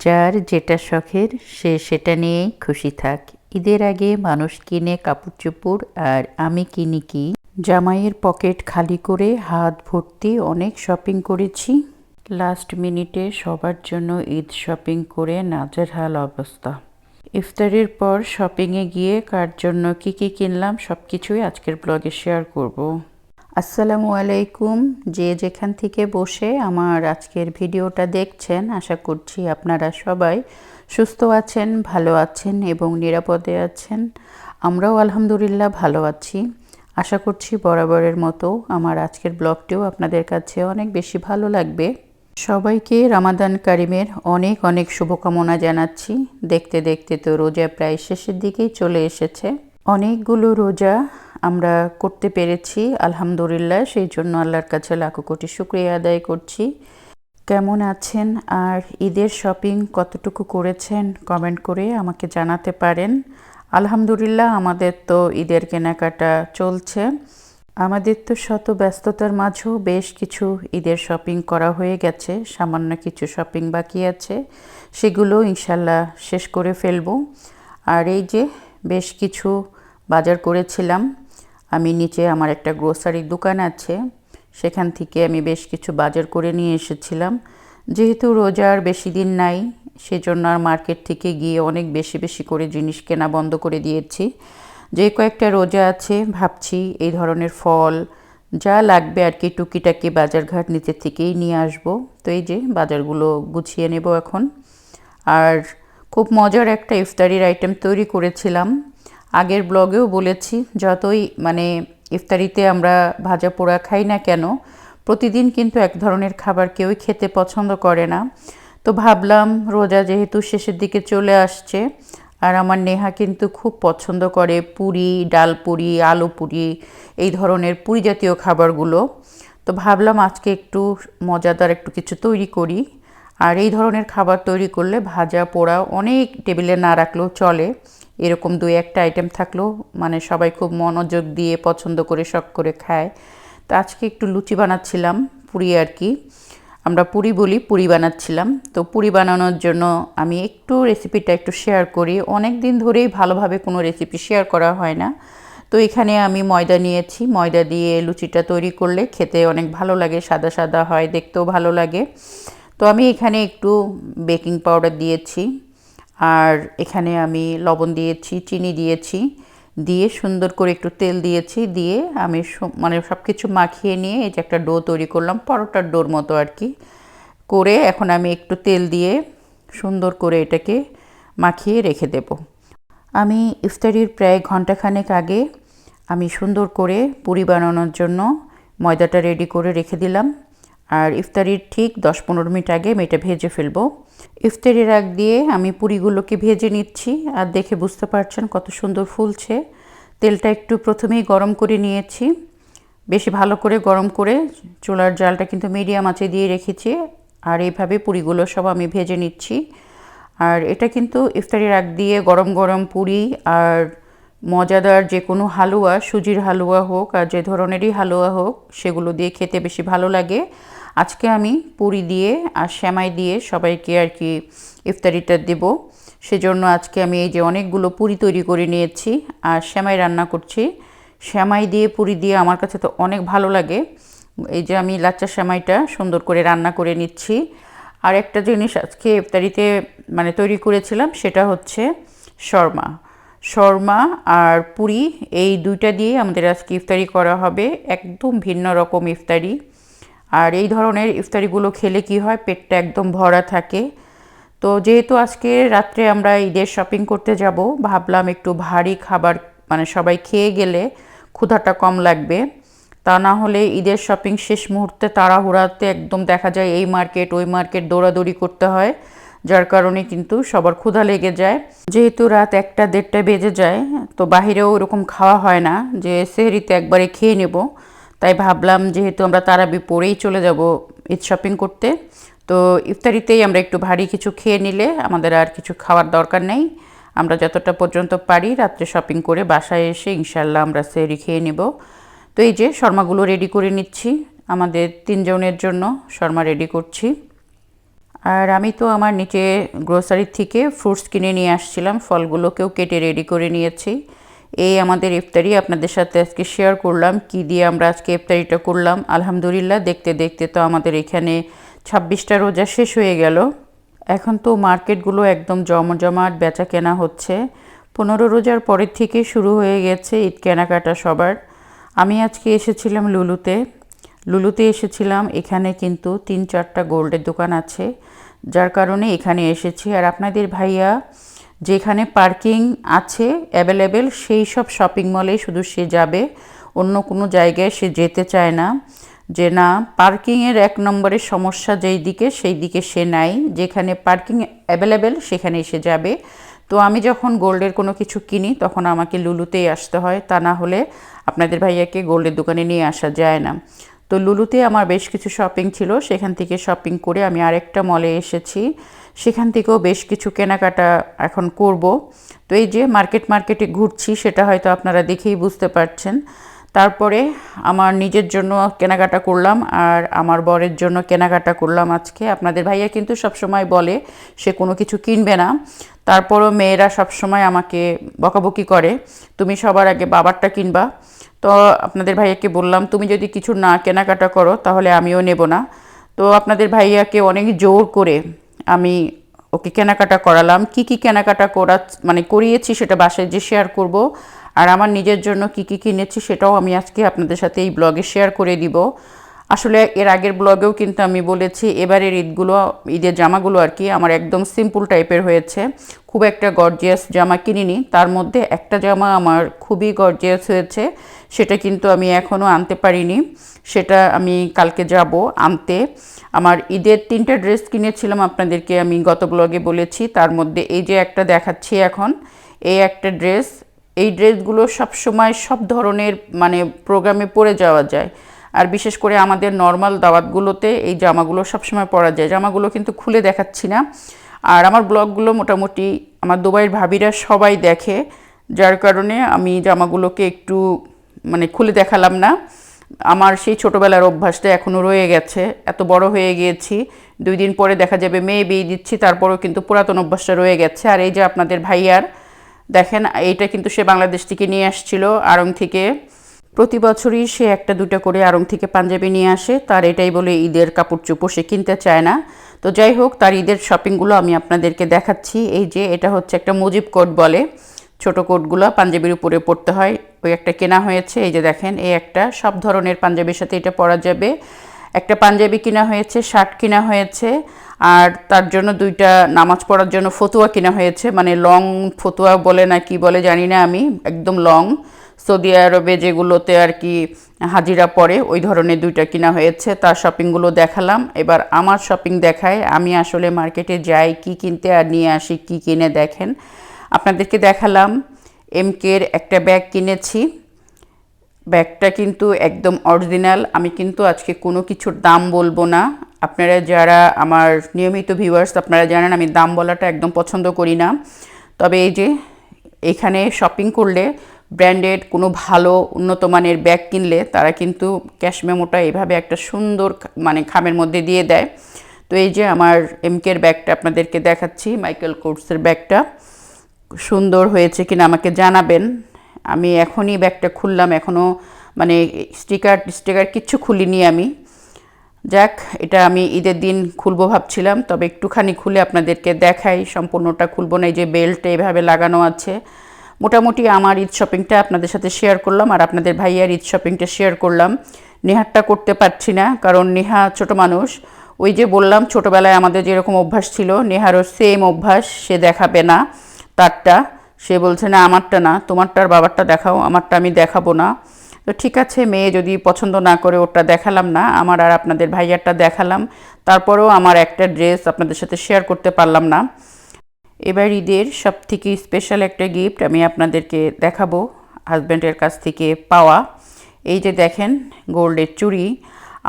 যার যেটা শখের, সে সেটা নিয়েই খুশি থাক। ঈদের আগে মানুষ কিনে কাপড় চোপড় আর আমি কিনি কি? জামাইয়ের পকেট খালি করে হাত ভর্তি অনেক শপিং করেছি। লাস্ট মিনিটে সবার জন্য ঈদ শপিং করে নাজেরহাল অবস্থা। ইফতারের পর শপিংয়ে গিয়ে কার জন্য কি কী কিনলাম সব কিছুই আজকের ব্লগে শেয়ার করব। আসসালামু আলাইকুম। যে যেখান থেকে বসে আমার আজকের ভিডিওটা দেখছেন, আশা করছি আপনারা সবাই সুস্থ আছেন, ভালো আছেন এবং নিরাপদে আছেন। আমরাও আলহামদুলিল্লাহ ভালো আছি। আশা করছি বরাবরের মতো আমার আজকের ব্লগটিও আপনাদের কাছে অনেক বেশি ভালো লাগবে। সবাইকে রামাদান কারিমের অনেক অনেক শুভকামনা জানাচ্ছি। দেখতে দেখতে তো রোজা প্রায় শেষের দিকেই চলে এসেছে। অনেকগুলো রোজা আমরা করতে পেরেছি, আলহামদুলিল্লাহ। সেই জন্য আল্লাহর কাছে লাখো কোটি শুক্রিয়া আদায় করছি। কেমন আছেন আর ঈদের শপিং কতটুকু করেছেন কমেন্ট করে আমাকে জানাতে পারেন। আলহামদুলিল্লাহ, আমাদের তো ঈদের কেনাকাটা চলছে। আমাদের তো শত ব্যস্ততার মাঝেও বেশ কিছু ঈদের শপিং করা হয়ে গেছে। সামান্য কিছু শপিং বাকি আছে। সেগুলো ইনশাল্লাহ শেষ করে ফেলব। আর এই যে বেশ কিছু বাজার করেছিলাম আমি নিচে আমার একটা গ্রোসারির দোকান আছে। সেখান থেকে আমি বেশ কিছু বাজার করে নিয়ে এসেছিলাম। যেহেতু রোজার বেশি দিন নাই, সেজন্য আর মার্কেট থেকে গিয়ে অনেক বেশি বেশি করে জিনিস কেনা বন্ধ করে দিয়েছি। যে কয়েকটা রোজা আছে, ভাবছি এই ধরনের ফল যা লাগবে আর কি টুকিটাকি বাজারঘাট নিচে থেকেই নিয়ে আসব। তো এই যে বাজারগুলো গুছিয়ে নেব এখন। আর খুব মজার একটা ইফতারির আইটেম তৈরি করেছিলাম। আগের ব্লগেও বলেছি, যতই মানে ইফতারিতে আমরা ভাজা পোড়া খাই না কেন, প্রতিদিন কিন্তু এক ধরনের খাবার কেউই খেতে পছন্দ করে না। তো ভাবলাম রোজা যেহেতু শেষের দিকে চলে আসছে, আর আমার নেহা কিন্তু খুব পছন্দ করে পুরি, ডাল পুরি, আলু পুরি, এই ধরনের পুরি জাতীয় খাবারগুলো। তো ভাবলাম আজকে একটু মজাদার একটু কিছু তৈরি করি, আর এই ধরনের খাবার তৈরি করলে ভাজা পোড়া অনেক টেবিলে না রাখলেও চলে। এরকম দুই একটা আইটেম থাকলেও মানে সবাই খুব মনোযোগ দিয়ে, পছন্দ করে, শখ করে খায়। তো আজকে একটু লুচি বানাচ্ছিলাম, পুরি আর কি। আমরা পুরি বলি, পুরি বানাচ্ছিলাম। তো পুরি বানানোর জন্য আমি একটু রেসিপিটা একটু শেয়ার করি। অনেক দিন ধরেই ভালোভাবে কোনো রেসিপি শেয়ার করা হয় না। তো এখানে আমি ময়দা নিয়েছি। ময়দা দিয়ে লুচিটা তৈরি করলে খেতে অনেক ভালো লাগে, সাদা সাদা হয়, দেখতেও ভালো লাগে। তো আমি এখানে একটু বেকিং পাউডার দিয়েছি। আর এখানে আমি লবণ দিয়েছি, চিনি দিয়েছি, দিয়ে সুন্দর করে একটু তেল দিয়েছি, দিয়ে আমি মানে সব কিছু মাখিয়ে নিয়ে এই যে একটা ডো তৈরি করলাম, পরোটার ডোর মতো আর কি। করে এখন আমি একটু তেল দিয়ে সুন্দর করে এটাকে মাখিয়ে রেখে দেব। আমি ইফতারির প্রায় ঘন্টাখানেক আগে আমি সুন্দর করে পুরি বানানোর জন্য ময়দাটা রেডি করে রেখে দিলাম। আর ইফতারির ঠিক দশ পনেরো মিনিট আগে আমি এটা ভেজে ফেলব। ইফতারির আগ দিয়ে আমি পুরিগুলোকে ভেজে নিচ্ছি আর দেখে বুঝতে পারছেন কত সুন্দর ফুলছে। তেলটা একটু প্রথমেই গরম করে নিয়েছি। বেশি ভালো করে গরম করে চুলার জালটা কিন্তু মিডিয়াম আঁচে দিয়ে রেখেছি আর এইভাবে পুরিগুলো সব আমি ভেজে নিচ্ছি। আর এটা কিন্তু ইফতারির আগ দিয়ে গরম গরম পুরি আর মজাদার যে কোনো হালুয়া, সুজির হালুয়া হোক আর যে ধরনেরই হালুয়া হোক, সেগুলো দিয়ে খেতে বেশি ভালো লাগে। আজকে আমি পুরি দিয়ে আর শ্যামাই দিয়ে সবাইকে আর কি ইফতারিটা দেব। সেজন্য আজকে আমি এই যে অনেকগুলো পুরি তৈরি করে নিয়েছি আর শ্যামাই রান্না করছি। শ্যামাই দিয়ে, পুরি দিয়ে আমার কাছে তো অনেক ভালো লাগে। এই যে আমি লাচ্চা শ্যামাইটা সুন্দর করে রান্না করে নিচ্ছি। আর একটা জিনিস আজকে ইফতারিতে মানে তৈরি করেছিলাম সেটা হচ্ছে শর্মা। শর্মা আর পুরি এই দুইটা দিয়ে আমাদের আজকে ইফতারি করা হবে। একদম ভিন্ন রকম ইফতারি। আর এই ধরনের ইফতারিগুলো খেলে কি হয়? পেটটা একদম ভরা থাকে। তো যেহেতু আজকে রাত্রে আমরা ঈদের শপিং করতে যাব, ভাবলাম একটু ভারী খাবার মানে সবাই খেয়ে গেলে ক্ষুধাটা কম লাগবে। তা না হলে ঈদের শপিং শেষ মুহূর্তে তাড়াহুড়াতে একদম দেখা যায় এই মার্কেট ওই মার্কেট দৌড়াদৌড়ি করতে হয়, যার কারণে কিন্তু সবার ক্ষুধা লেগে যায়। যেহেতু রাত একটা দেড়টা বেজে যায়, তো বাহিরেও ওরকম খাওয়া হয় না, যে সেহরিতে একবারে খেয়ে নেব। তাই ভাবলাম যেহেতু আমরা তারাবি পরেই চলে যাব ঈদ শপিং করতে, তো ইফতারিতেই আমরা একটু ভারী কিছু খেয়ে নিলে আমাদের আর কিছু খাওয়ার দরকার নেই। আমরা যতটা পর্যন্ত পারি রাত্রে শপিং করে বাসায় এসে ইনশাল্লাহ আমরা সেরি খেয়ে নেব। তো এই যে শর্মাগুলো রেডি করে নিচ্ছি, আমাদের তিনজনের জন্য শর্মা রেডি করছি। আর আমি তো আমার নিচে গ্রোসারি থেকে ফ্রুটস কিনে নিয়ে আসছিলাম, ফলগুলোকেও কেটে রেডি করে নিয়েছি। এই আমাদের ইফতারি আপনাদের সাথে আজকে শেয়ার করলাম, কি দিয়ে আমরা আজকে ইফতারিটা করলাম। আলহামদুলিল্লাহ, দেখতে দেখতে তো আমাদের এখানে ছাব্বিশটা রোজা শেষ হয়ে গেল। এখন তো মার্কেটগুলো একদম জমজমাট বেচা কেনা হচ্ছে। পনেরো রোজার পরের থেকে শুরু হয়ে গেছে ঈদ কেনাকাটা সবার। আমি আজকে এসেছিলাম লুলুতে। লুলুতে এসেছিলাম, এখানে কিন্তু তিন চারটা গোল্ডের দোকান আছে। যার কারণে এখানে এসেছি। আর আপনাদের ভাইয়া যেখানে পার্কিং আছে অ্যাভেলেবেল সেই সব শপিং মলে শুধু সে যাবে। অন্য কোনো জায়গায় সে যেতে চায় না। যে না পার্কিংয়ের এক নম্বরের সমস্যা যেই দিকে, সেই দিকে সে নাই। যেখানে পার্কিং অ্যাভেলেবেল সেখানে সে যাবে। তো আমি যখন গোল্ডের কোনো কিছু কিনি, তখন আমাকে লুলুতেই আসতে হয়। তা না হলে আপনাদের ভাইয়াকে গোল্ডের দোকানে নিয়ে আসা যায় না। তো লুলুতে আমার বেশ কিছু শপিং ছিল। সেখান থেকে শপিং করে আমি আরেকটা মলে এসেছি। সেখান থেকেও বেশ কিছু কেনাকাটা এখন করব। তো এই যে মার্কেট মার্কেটে ঘুরছি, সেটা হয়তো আপনারা দেখেই বুঝতে পারছেন। তারপরে আমার নিজের জন্য কেনাকাটা করলাম আর আমার বরের জন্য কেনাকাটা করলাম আজকে। আপনাদের ভাইয়া কিন্তু সবসময় বলে, সে কোনো কিছু কিনবে না। তারপরও মেয়েরা সবসময় আমাকে বকাবকি করে, তুমি সবার আগে বাবারটা কিনবা। তো আপনাদের ভাইয়াকে বললাম, তুমি যদি কিছু না কেনাকাটা করো, তাহলে আমিও নেব না। তো আপনাদের ভাইয়াকে অনেক জোর করে আমি ওকে কেনাকাটা করালাম। কি কি কেনাকাটা করা মানে করিয়েছি সেটা বাসায় যে শেয়ার করব, আর আমার নিজের জন্য কি কি কিনেছি সেটাও আমি আজকে আপনাদের সাথে এই ব্লগে শেয়ার করে দিব। আসলে এর আগের ব্লগেও কিন্তু আমি বলেছি, এবারের ঈদগুলো, ঈদের জামাগুলো আর কি আমার একদম সিম্পল টাইপের হয়েছে। খুব একটা গর্জিয়াস জামা কিনিনি, তার মধ্যে একটা জামা আমার খুবই গর্জিয়াস হয়েছে, সেটা কিন্তু আমি এখনও আনতে পারিনি। সেটা আমি কালকে যাব আনতে। আমার ঈদের তিনটা ড্রেস কিনেছিলাম আপনাদেরকে আমি গত ব্লগে বলেছি, তার মধ্যে এই যে একটা দেখাচ্ছি এখন, এই একটা ড্রেস, এই ড্রেসগুলো সবসময় সব ধরনের মানে প্রোগ্রামে পরে যাওয়া যায়। আর বিশেষ করে আমাদের নর্মাল দাওয়াতগুলোতে এই জামাগুলো সবসময় পরা যায়। জামাগুলো কিন্তু খুলে দেখাচ্ছি না। আর আমার ব্লগগুলো মোটামুটি আমার দুবাইয়ের ভাবিরা সবাই দেখে, যার কারণে আমি জামাগুলোকে একটু মানে খুলে দেখালাম না। আমার সেই ছোটোবেলার অভ্যাসটা এখনও রয়ে গেছে। এত বড় হয়ে গিয়েছি, দুই দিন পরে দেখা যাবে মেয়ে বিয়ে দিচ্ছি, তারপরেও কিন্তু পুরাতন অভ্যাসটা রয়ে গেছে। আর এই যে আপনাদের ভাইয়ার, দেখেন, এইটা কিন্তু সে বাংলাদেশ থেকে নিয়ে আসছিল আরং থেকে। প্রতি বছরই সে একটা দুটা করে আরং থেকে পাঞ্জাবি নিয়ে আসে। তার এটাই বলে ঈদের কাপড় চোপড় সে কিনতে চায় না। তো যাই হোক, তার ঈদের শপিংগুলো আমি আপনাদেরকে দেখাচ্ছি। এই যে এটা হচ্ছে একটা মুজিব কোট বলে। ছোট কোটগুলো পাঞ্জাবির উপরে পরতে হয়। ওই একটা কেনা হয়েছে। এই যে দেখেন, এই একটা সব ধরনের পাঞ্জাবির সাথে এটা পরা যাবে। একটা পাঞ্জাবি কিনা হয়েছে, শার্ট কিনা হয়েছে, আর তার জন্য দুইটা নামাজ পড়ার জন্য ফতুয়া কিনা হয়েছে। মানে লং ফতুয়া বলে না কি বলে জানি না আমি, একদম লং সৌদি আরবে যেগুলোতে আর কি হাজিরা পড়ে, ওই ধরনের দুইটা কিনা হয়েছে, তার শপিংগুলো দেখালাম। এবার আমার শপিং দেখায়, আমি আসলে মার্কেটে যাই, কি কিনতে আর নিয়ে আসি, কি কিনে দেখেন। আপনাদেরকে দেখালাম এমকের একটা ব্যাগ কিনেছি। ব্যাগটা কিন্তু একদম অরিজিনাল আমি কিন্তু আজকে কোনো কিছুর দাম বলব না। আপনারা যারা আমার নিয়মিত ভিউয়ার্স আপনারা জানেন আমি দাম বলাটা একদম পছন্দ করি না। তবে এই যে, এখানে শপিং করলে ব্র্যান্ডেড কোনো ভালো উন্নত মানের ব্যাগ কিনলে তারা কিন্তু ক্যাশ মেমোটা এভাবে একটা সুন্দর মানে খামের মধ্যে দিয়ে দেয়। তো এই যে আমার এমকের ব্যাগটা আপনাদেরকে দেখাচ্ছি মাইকেল কোর্সের ব্যাগটা সুন্দর হয়েছে কিনা আমাকে জানাবেন। আমি এখনই ব্যাগটা খুললাম, এখনও মানে স্টিকার স্টিকার কিচ্ছু খুলিনি আমি। যাক, এটা আমি ঈদের দিন খুলবো ভাবছিলাম, তবে একটুখানি খুলে আপনাদেরকে দেখাই, সম্পূর্ণটা খুলবো না, এই যে বেল্টটা এভাবে লাগানো আছে। মোটামুটি আমার ঈদ শপিংটা আপনাদের সাথে শেয়ার করলাম আর আপনাদের ভাইয়ার ঈদ শপিংটা শেয়ার করলাম। নেহারটা করতে পারছি না, কারণ নেহা ছোট মানুষ। ওই যে বললাম, ছোটোবেলায় আমাদের যেরকম অভ্যাস ছিল, নেহারও সেম অভ্যাস, সে দেখাবে না তারটা। সে বলছে, না, আমারটা না তোমারটার বাবারটা দেখাও, আমারটা আমি দেখাবো না। তো ঠিক আছে, মেয়ে যদি পছন্দ না করে ওটা দেখালাম না, আমার আর আপনাদের ভাইয়ারটা দেখালাম। তারপরেও আমার একটা ড্রেস আপনাদের সাথে শেয়ার করতে পারলাম না। এবার ঈদের সব থেকে স্পেশাল একটা গিফট আমি আপনাদেরকে দেখাবো হাজব্যান্ডের কাছ থেকে পাওয়া। এই যে দেখেন, গোল্ডের চুড়ি।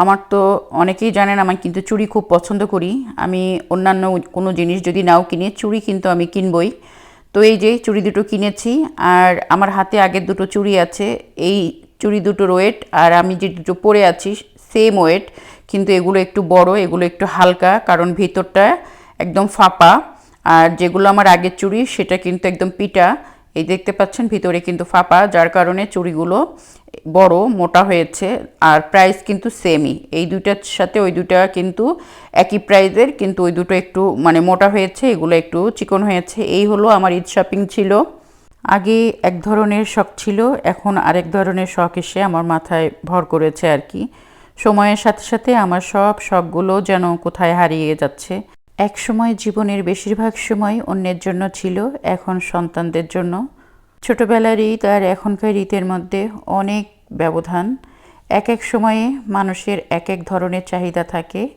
আমার তো অনেকেই জানেন, আমি কিন্তু চুড়ি খুব পছন্দ করি। আমি অন্যান্য কোনো জিনিস যদি নাও কিনি, চুড়ি কিন্তু আমি কিনবই। তো এই যে চুড়ি দুটো কিনেছি, আর আমার হাতে আগের দুটো চুড়ি আছে। এই চুড়ি দুটোর ওয়েট, আর আমি যে দুটো পরে আছি সেম ওয়েট। কিন্তু এগুলো একটু বড়, এগুলো একটু হালকা, কারণ ভিতরটা একদম ফাঁপা। আর যেগুলো আমার আগের চুড়ি সেটা কিন্তু একদম পিটা। এই দেখতে পাচ্ছেন, ভিতরে কিন্তু ফাঁপা, যার কারণে চুড়িগুলো বড়, মোটা হয়েছে আর প্রাইস কিন্তু সেমই এই দুইটার সাথে ওই দুটা কিন্তু একই প্রাইজের কিন্তু ওই দুটো একটু মানে মোটা হয়েছে, এগুলো একটু চিকন হয়েছে। এই হলো আমার ঈদ শপিং ছিল। আগে এক ধরনের শখ ছিল, এখন আরেক ধরনের শখ এসে আমার মাথায় ভর করেছে আর কি। সময়ের সাথে সাথে আমার সব শখগুলো যেন কোথায় হারিয়ে যাচ্ছে। এক সময় জীবনের বেশিরভাগ সময় অন্যের জন্য ছিল, এখন সন্তানদের জন্য। ছোটোবেলার ঈদ আর এখনকার ঈদের মধ্যে অনেক ব্যবধান। এক এক সময়ে মানুষের এক এক ধরনের চাহিদা থাকে।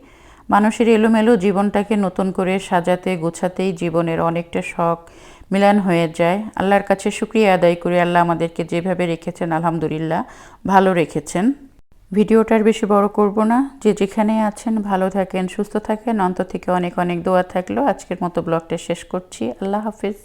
মানুষের এলোমেলো জীবনটাকে নতুন করে সাজাতে, গোছাতেই জীবনের অনেকটা শখ মিলান হয়ে যায়। আল্লাহর কাছে শুক্রিয়া আদায় করে আল্লাহ আমাদেরকে যেভাবে রেখেছেন, আলহামদুলিল্লাহ, ভালো রেখেছেন। ভিডিওটার বেশি বড় করব না। যে যেখানে আছেন, ভালো থাকেন, সুস্থ থাকেন। অন্ত থেকে অনেক অনেক দোয়া থাকল। আজকের মতো ব্লগটা শেষ করছি। আল্লাহ হাফিজ।